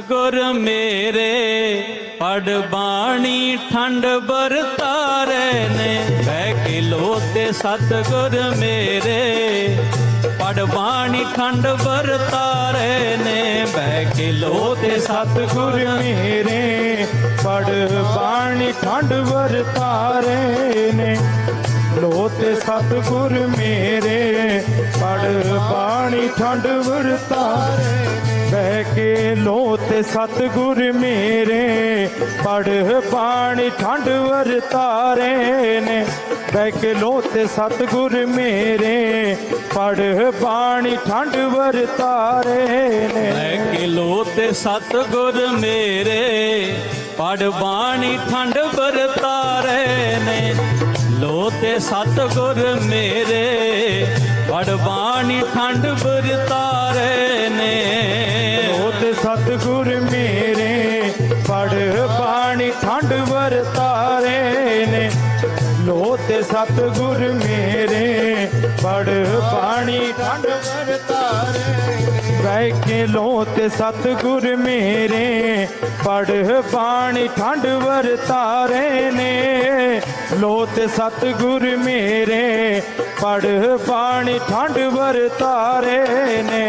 ਗੁਰ ਮੇਰੇ ਪੜ ਬਾਣੀ ਠੰਡ ਵਰਤਾਰੇ ਨੇ। ਬਹਿ ਕੇ ਲੋਤੇ ਸਤਗੁਰ ਮੇਰੇ ਪੜ ਬਾਣੀ ਠੰਡ ਵਰਤਾਰੇ ਨੇ। ਬਹਿ ਕੇ ਲੋਤੇ ਸਤਿਗੁਰ ਮੇਰੇ ਪੜ ਬਾਣੀ ਠੰਡ ਵਰਤਾਰੇ ਨੇ। ਲੋਤੇ ਸਤਿਗੁਰ ਮੇਰੇ ਪੜ ਬਾਣੀ ਠੰਡ ਵਰਤਾਰੇ ਬਹਿ ਕੇ ਲੋ ਤੇ ਸਤਿਗੁਰ ਮੇਰੇ ਪੜ ਬਾਣੀ ਠੰਡ ਵਰਤਾਰੇ ਨੇ। ਬਹਿ ਕੇ ਲੋ ਤੇ ਸਤਿਗੁਰ ਮੇਰੇ ਪੜ ਬਾਣੀ ਠੰਡ ਵਰਤਾਰੇ ਨੇ। ਬਹਿ ਕੇ ਲੋ ਤੇ ਸਤਗੁਰ ਮੇਰੇ ਪੜ ਬਾਣੀ ਠੰਡ ਵਰਤਾਰੇ ਨੇ। ਲੋ ਤੇ ਸਤਗੁਰ ਮੇਰੇ ਪੜ ਬਾਣੀ ਠੰਡ ਵਰਤਾਰੇ ਨੇ ਸਤਿਗੁਰ ਮੇਰੇ ਪੜ ਬਾਣੀ ਠੰਡ ਵਰਤਾਰੇ ਨੇ। ਲੋ ਤੇ ਸਤਿਗੁਰ ਮੇਰੇ ਪੜ ਬਾਣੀ ਠੰਡ ਵਰਤਾਰੇ ਬਹਿ ਕੇ ਲੋ ਤੇ ਸਤਿਗੁਰ ਮੇਰੇ ਪੜ ਬਾਣੀ ਠੰਡ ਵਰਤਾਰੇ ਨੇ। ਲੋ ਤੇ ਸਤਿਗੁਰ ਮੇਰੇ ਪੜ ਬਾਣੀ ਠੰਡ ਵਰਤਾਰੇ ਨੇ।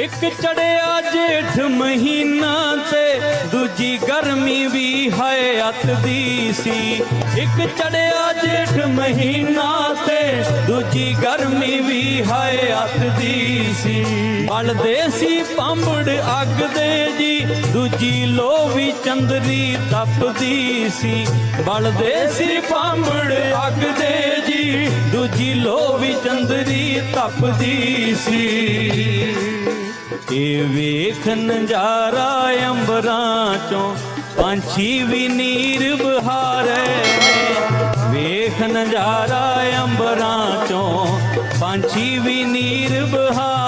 ਇੱਕ ਚੜਿਆ ਜੇਠ ਮਹੀਨਾ ਤੇ, ਦੂਜੀ ਗਰਮੀ ਵੀ ਹੈ ਅਤ ਦੀ ਸੀ। ਇੱਕ ਚੜਿਆ ਜੇਠ ਮਹੀਨਾ ਤੇ, ਦੂਜੀ ਗਰਮੀ ਵੀ ਹੈ ਅਤ ਦੀ ਸੀ। ਬਲਦੇ ਸੀ ਪੰਬੜ ਅੱਗ ਦੇ ਜੀ, ਦੂਜੀ ਲੋ ਵੀ ਚੰਦਰੀ ਤਪਦੀ ਸੀ। ਬਲਦੇ ਸੀ ਪੰਬੜ ਅੱਗ ਦੇ ਜੀ, ਦੂਜੀ ਲੋ ਵੀ ਚੰਦਰੀ ਤਪਦੀ ਸੀ। ਇਹ ਵੇਖ ਨਜ਼ਾਰਾ ਅੰਬਰਾਂ ਚੋਂ, ਪੰਛੀ ਵੀ ਨੀਰ ਬਹਾਰੇ ਨੇ। ਵੇਖ ਨਜ਼ਾਰਾ ਅੰਬਰਾਂ ਚੋਂ, ਪੰਛੀ ਵੀ ਨੀਰ ਬਹਾਰੇ